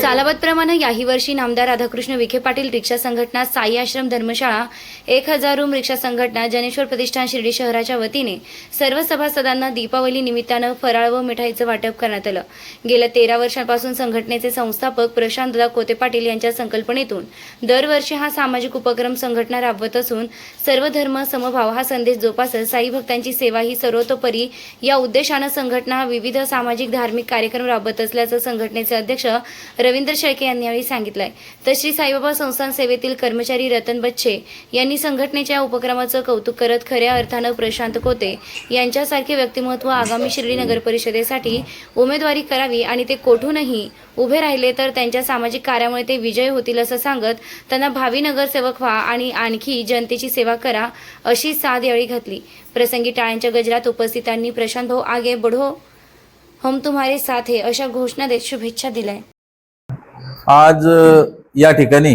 सालावतप्रमाणे याही वर्षी नामदार राधाकृष्ण विखे पाटील रिक्षा संघटना साई आश्रम धर्मशाळा एक हजार रूम रिक्षा संघटना जनेश्वर प्रतिष्ठान शिर्डी शहराच्या वतीने सर्व सभासदांना दीपावली निमित्तानं फराळ व मिठाईचं वाटप करण्यात आलं. गेल्या तेरा वर्षांपासून संघटनेचे संस्थापक प्रशांतदा कोते पाटील यांच्या संकल्पनेतून दरवर्षी हा सामाजिक उपक्रम संघटना राबवत असून सर्व धर्म समभाव हा संदेश जोपासत साई भक्तांची सेवा ही सर्वतोपरी या उद्देशानं संघटना विविध सामाजिक धार्मिक कार्यक्रम राबवत असल्याचं संघटनेचे अध्यक्ष रवींद्र शेळके यांनी यावेळी सांगितलंय. तर श्री साईबाबा संस्थान सेवेतील कर्मचारी रतन बच्चे यांनी संघटनेच्या उपक्रमाचं कौतुक करत खऱ्या अर्थानं प्रशांत कोते यांच्यासारखे व्यक्तिमत्व आगामी शिर्डी नगर परिषदेसाठी उमेदवारी करावी आणि ते कोठूनही उभे राहिले तर त्यांच्या सामाजिक कार्यामुळे ते विजय होतील असं सांगत त्यांना भावी नगरसेवक व्हा आणि आणखी जनतेची सेवा करा अशी साथ यावेळी घातली. प्रसंगी टाळ्यांच्या गजरात उपस्थितांनी प्रशांत भाऊ आगे बढो हम तुम्हारे साथ है अशा घोषणा देत शुभेच्छा दिल्या. आज या ठिकाणी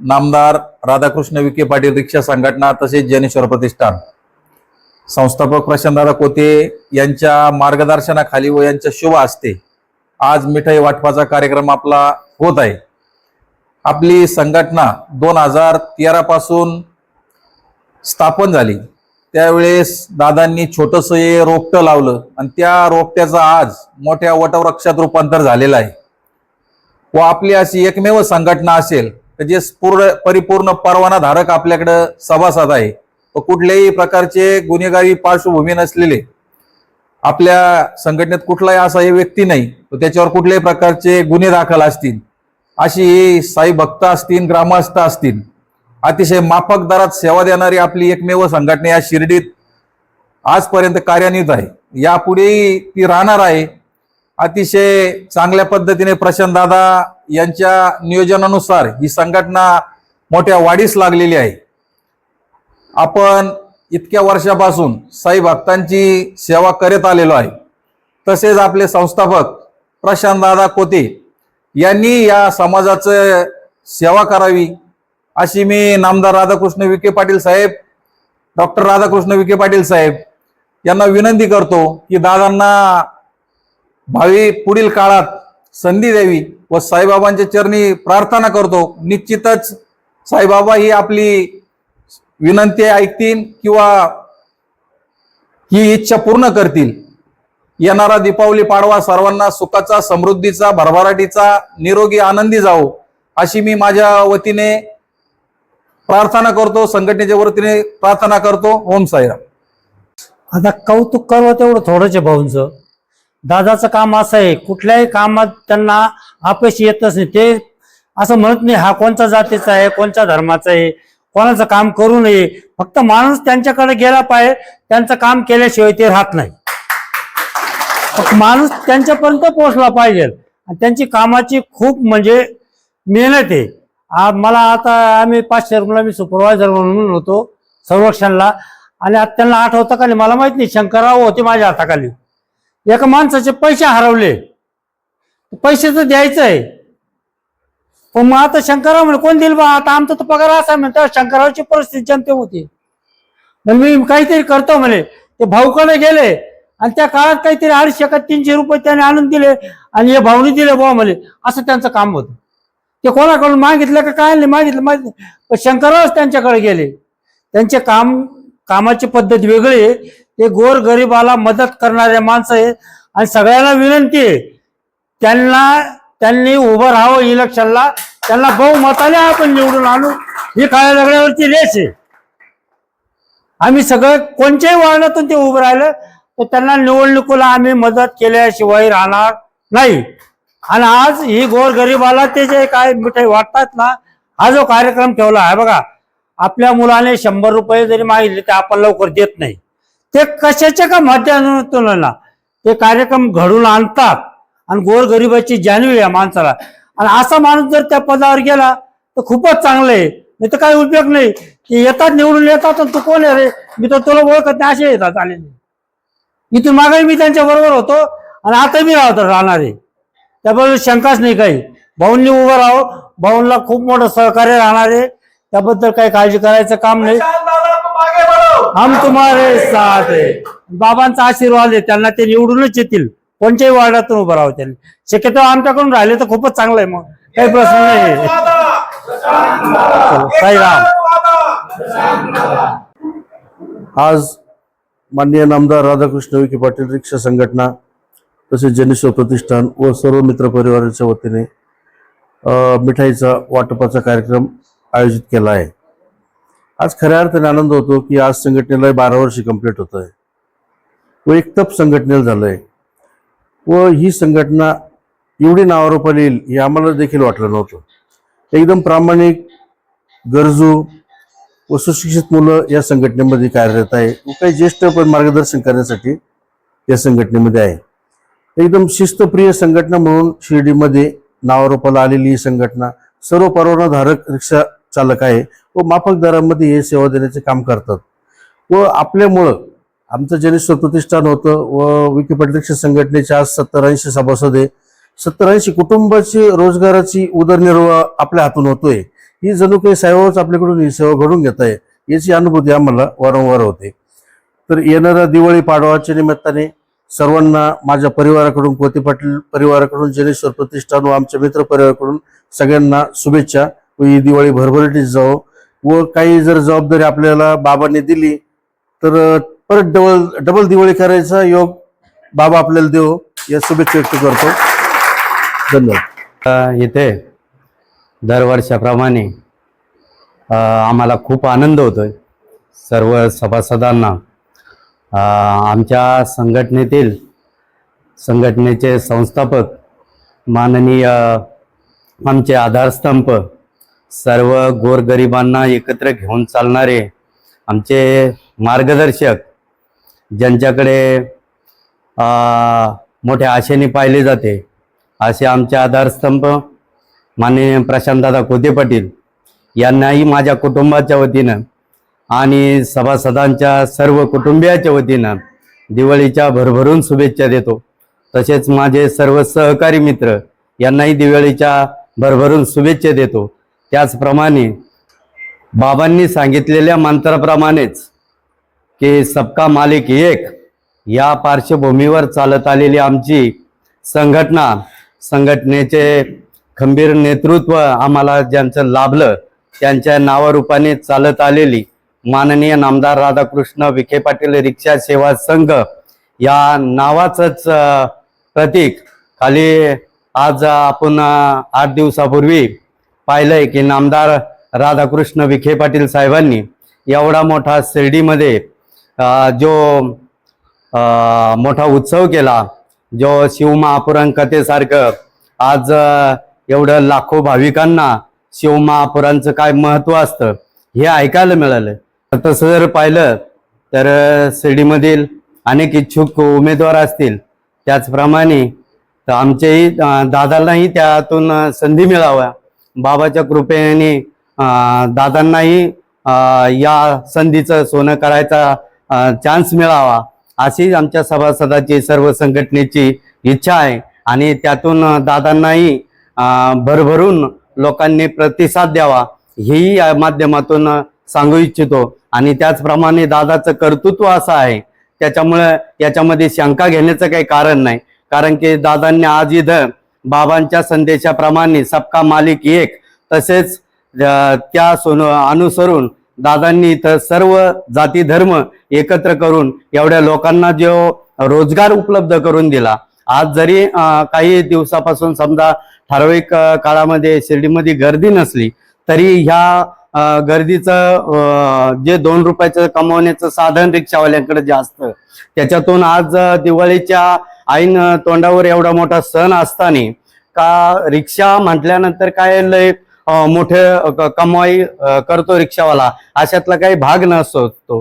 नामदार राधाकृष्ण विखे पाटील रिक्षा संघटना तसेच जनेश्वर प्रतिष्ठान संस्थापक प्रशांतदादा कोते यांच्या मार्गदर्शनाखाली व यांच्या शुभ असते आज मिठाई वाटपाचा कार्यक्रम आपला होत आहे. आपली संघटना दोन हजार तेरा पासून स्थापन झाली. त्यावेळेस दादांनी छोटंसं हे रोपटं लावलं आणि त्या रोपट्याचं आज मोठ्या वटवृक्षात रूपांतर झालेलं आहे. व आपली अशी एकमेव संघटना असेल तर जे पूर्ण परिपूर्ण परवाना धारक आपल्याकडं सभासद आहे व कुठल्याही प्रकारचे गुन्हेगारी पार्श्वभूमी नसलेले आपल्या संघटनेत कुठलाही असा हे व्यक्ती नाही त्याच्यावर कुठल्याही प्रकारचे गुन्हे दाखल असतील अशी ही साई भक्त असतील ग्रामस्थ असतील अतिशय माफक दरात सेवा देणारी आपली एकमेव संघटना या शिर्डीत आजपर्यंत कार्यान्वित आहे. यापुढेही ती राहणार आहे अतिशय चांगल्या पद्धतीने प्रशांत दादा यांच्या नियोजनानुसार ही संघटना मोठ्या वाढीस लागलेली आहे. आपण इतक्या वर्षापासून साई भक्तांची सेवा करत आलेलो आहे. तसेच आपले संस्थापक प्रशांत दादा कोते यांनी या समाजाचं सेवा करावी अशी मी नामदार राधाकृष्ण विखे पाटील साहेब डॉक्टर राधाकृष्ण विखे पाटील साहेब यांना विनंती करतो की दादांना भावी पुढील काळात संधी द्यावी व साईबाबांच्या चरणी प्रार्थना करतो. निश्चितच साईबाबा ही आपली विनंती ऐकतील किंवा ही इच्छा पूर्ण करतील. येणारा दीपावली पाडवा सर्वांना सुखाचा समृद्धीचा भरभराटीचा निरोगी आनंदी जावो अशी मी माझ्या वतीने प्रार्थना करतो. संघटनेच्या वतीने प्रार्थना करतो. ओम साईराम. आता कौतुक करावं तेवढं थोडंच भाऊंचं. दादाचं काम असं आहे कुठल्याही कामात त्यांना अपयश येतच नाही. ते असं म्हणत नाही हा कोणत्या जातीचा आहे कोणत्या धर्माचा आहे कोणाचं काम करू नये. फक्त माणूस त्यांच्याकडे गेला पाहिजे त्यांचं काम केल्याशिवाय ते राहत नाही. माणूस त्यांच्यापर्यंत पोहोचला पाहिजे. आणि त्यांची कामाची खूप म्हणजे मेहनत आहे. मला आता आम्ही पाचशे रुपयाला मी सुपरवायझर म्हणून होतो संरक्षणला आणि आता त्यांना आठवतं का नाही मला माहीत नाही शंकरराव होते माझ्या हाताखाली. एका माणसाचे पैसे हरवले. पैसे तर द्यायचं आहे पण मग आता शंकरराव म्हणे कोण दिल बा? आता आमचा तर पगार असा म्हणतो शंकररावची परिस्थिती जनते होती. मग मी काहीतरी करतो म्हणे. ते भाऊकडे गेले आणि त्या काळात काहीतरी अडीचशे का तीनशे रुपये त्याने आणून दिले आणि हे भाऊनी दिले बुवा म्हणे. असं त्यांचं काम होतं. ते कोणाकडून मागितलं का काय नाही मागितलं मागितलं. पण शंकररावच त्यांच्याकडे गेले. त्यांचे काम कामाची पद्धत वेगळी आहे. हे गोर गरिबाला मदत करणारे माणसं आहे आणि सगळ्यांना विनंती आहे त्यांना त्यांनी उभं राहावं इलेक्शनला त्यांना बहुमताने आपण निवडून आणू. ही काळ्या दगडावरची रेस आहे. आम्ही सगळं कोणत्याही वळणातून ते उभं राहिलं तर त्यांना निवडणुकीला आम्ही मदत केल्याशिवाय राहणार नाही. आणि आज ही गोर गरीबाला ते जे काय मिठाई वाटतात ना हा जो कार्यक्रम ठेवला आहे बघा. आपल्या मुलाने शंभर रुपये जरी मागितले ते आपण लवकर देत नाही. ते कशाच्या का माध्यमातून ते कार्यक्रम घडून आणतात. आणि गोरगरिबाची जाणीव या माणसाला. आणि असा माणूस जर त्या पदावर गेला तर खूपच चांगलं आहे. नाही तर काही उपयोग नाही. ते येतात निवडून येतात आणि तू कोण आहे रे? मी तर तुला ओळखत नाही असे येतात आलेले. इथून मागे मी त्यांच्या बरोबर होतो आणि आता मी राहतो राहणार आहे. त्याबद्दल शंकाच नाही काही. भाऊंनी उभं राहो भाऊंना खूप मोठं सहकार्य राहणार आहे. त्याबद्दल काही काळजी करायचं काम नाही. हम तुम्हारे साथ आहे बाबांचा आशीर्वाद आहे त्यांना ते निवडूनच येतील. कोणत्याही वार्डातून उभं राहू त्यांनी. शक्यतो आमच्याकडून राहिले तर खूपच चांगलं आहे मग. काही प्रश्न नाही. चलो, साईराम आज माननीय नामदार राधाकृष्ण विखे पाटील रिक्षा संघटना तसेच जनेश्वर प्रतिष्ठान व सर्व मित्र परिवाराच्या वतीने मिठाईचा वाटपाचा कार्यक्रम आयोजित केला आहे. आज खऱ्या अर्थाने आनंद होतो की आज संघटनेला बारा वर्ष कंप्लीट होत आहे व एक तप संघटनेला झालं आहे व ही संघटना एवढी नावारोपाला येईल हे आम्हाला देखील वाटलं नव्हतं. एकदम प्रामाणिक गरजू व सुशिक्षित मुलं या संघटनेमध्ये कार्यरत आहे. व काही ज्येष्ठ पण मार्गदर्शन करण्यासाठी या संघटनेमध्ये आहे. एकदम शिस्तप्रिय संघटना म्हणून शिर्डीमध्ये नावारोपाला आलेली ही संघटना. सर्व परवानाधारक रिक्षा चालक आहे व माफक दरामध्ये हे सेवा देण्याचे काम करतात. व आपल्यामुळं आमचं जनेश्वर प्रतिष्ठान होतं व विखे संघटनेचे संघटनेच्या आज सत्तर ऐंशी सभासद आहे. सत्तर ऐंशी कुटुंबाची रोजगाराची उदरनिर्वाह आपल्या हातून होतोय. ही जणू काही साहेबच आपल्याकडून ही सेवा घडून घेत आहे याची अनुभूती आम्हाला वारंवार होते. तर येणाऱ्या दिवाळी पाडवाच्या निमित्ताने सर्वांना माझ्या परिवाराकडून कोती पाटील परिवाराकडून जनेश्वर प्रतिष्ठान व आमच्या मित्र परिवाराकडून सगळ्यांना शुभेच्छा. ही दिवाळी भरभरटीत जावो. व काही जर जबाबदारी आपल्याला बाबांनी दिली तर परत डबल डबल दिवाळी करायचा योग बाबा आपल्याला देव. या शुभेच्छा व्यक्त करतो. धन्यवाद. इथे दरवर्षाप्रमाणे आम्हाला खूप आनंद होतोय. सर्व सभासदांना आमच्या संघटनेतील संघटनेचे संस्थापक माननीय आमचे आधारस्तंभ सर्व गोरगरिबांना एकत्र घेऊन चालणारे आमचे मार्गदर्शक ज्यांच्याकडे मोठ्या आशेने पाहिले जाते असे आमचे आधारस्तंभ माननीय प्रशांतदादा कोते पाटील यांनाही माझ्या कुटुंबाच्या वतीनं आणि सभासदांच्या सर्व कुटुंबियाच्या वतीनं दिवाळीच्या भरभरून शुभेच्छा देतो. तसेच माझे सर्व सहकारी मित्र यांनाही दिवाळीच्या भरभरून शुभेच्छा देतो. त्याचप्रमाणे बाबांनी सांगितलेल्या मंत्राप्रमाणेच की सबका मालिक एक या पार्श्वभूमीवर चालत आलेली आमची संघटना संघटनेचे खंबीर नेतृत्व आम्हाला ज्यांचं लाभलं त्यांच्या नावारूपाने चालत आलेली माननीय नामदार राधाकृष्ण विखे पाटील रिक्षा सेवा संघ या नावाचंच प्रतीक. खाली आज आपण आठ दिवसापूर्वी पाहिलंय की नामदार राधाकृष्ण विखे पाटील साहेबांनी एवढा मोठा शिर्डीमध्ये जो मोठा उत्सव केला जो शिवमहापुराण कथेसारखं आज एवढं लाखो भाविकांना शिवमहापुरांचं काय महत्त्व असतं हे ऐकायला मिळालं तसं जर पाहिलं तर शिर्डीमधील अनेक इच्छुक उमेदवार असतील. त्याचप्रमाणे आमच्याही दादांनाही त्यातून संधी मिळाव्या बाबाच्या कृपेने दादांनाही या संधीचं सोनं करायचा चान्स मिळावा अशी आमच्या सभासदाची सर्व संघटनेची इच्छा आहे. आणि त्यातून दादांनाही भरभरून लोकांनी प्रतिसाद द्यावा हेही या माध्यमातून सांगू इच्छितो. आणि त्याचप्रमाणे दादाचं कर्तृत्व असं आहे. त्याच्यामुळे याच्यामध्ये शंका घेण्याचं काही कारण नाही. कारण की दादांनी आज इथं बाबांच्या संदेशाप्रमाणे सबका मालिक एक तसेच त्या सोन अनुसरून दादांनी इथं सर्व जाती धर्म एकत्र करून एवढ्या लोकांना जो रोजगार उपलब्ध करून दिला. आज जरी काही दिवसापासून समजा ठराविक काळामध्ये शिर्डीमध्ये गर्दी नसली तरी ह्या गर्दीचं जे दोन रुपयाचं कमवण्याचं साधन रिक्षावाल्यांकडे जे असतं त्याच्यातून आज दिवाळीच्या ऐन तोंडावर एवढा मोठा सण असताना का रिक्षा म्हटल्यानंतर काय लय मोठे क- कमाई करतो रिक्षावाला अशातला काही भाग नसतो.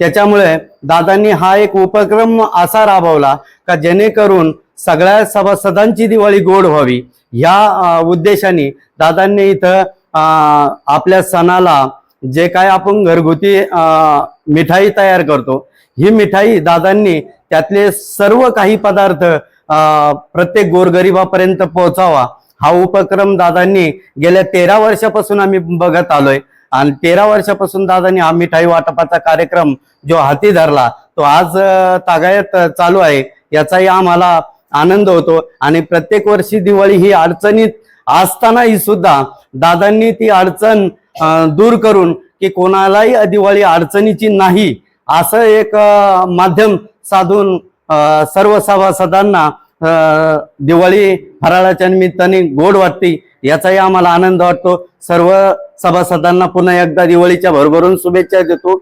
त्याच्यामुळे दादांनी हा एक उपक्रम असा राबवला का जेणेकरून सगळ्या सभासदांची दिवाळी गोड व्हावी. या उद्देशाने दादांनी इथं आपल्या सणाला जे काय आपण घरगुती मिठाई तयार करतो ही मिठाई दादांनी त्यातले सर्व काही पदार्थ प्रत्येक गोरगरिबापर्यंत पोहोचावा. हा उपक्रम दादांनी गेल्या तेरा वर्षापासून आम्ही बघत आलोय. आणि तेरा वर्षापासून दादांनी हा मिठाई वाटपाचा कार्यक्रम जो हाती धरला तो आज तागायत चालू आहे. याचाही आम्हाला आनंद होतो. आणि प्रत्येक वर्षी दिवाळी ही अडचणीत असतानाही सुद्धा दादांनी ती अडचण दूर करून की कोणालाही दिवाळी अडचणीची नाही असं एक माध्यम साधून सर्व सभासदांना अं, दिवाळी फराळाच्या निमित्ताने गोड वाटते याचाही आम्हाला आनंद वाटतो. सर्व सभासदांना पुन्हा एकदा दिवाळीच्या भरभरून शुभेच्छा देतो.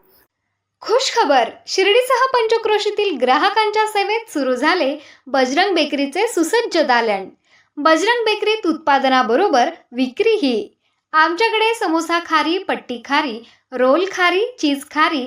खुश खबर शिर्डीसह पंचक्रोशीतील ग्राहकांच्या सेवेत सुरू झाले बजरंग बेकरीचे सुसज्ज दालन. बजरंग बेकरीत उत्पादनाबरोबर विक्रीही. आमच्याकडे समोसा खारी पट्टी खारी रोल खारी चीज खारी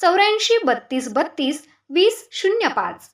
चौऱ्याऐंशी बत्तीस बत्तीस वीस शून्य पाच.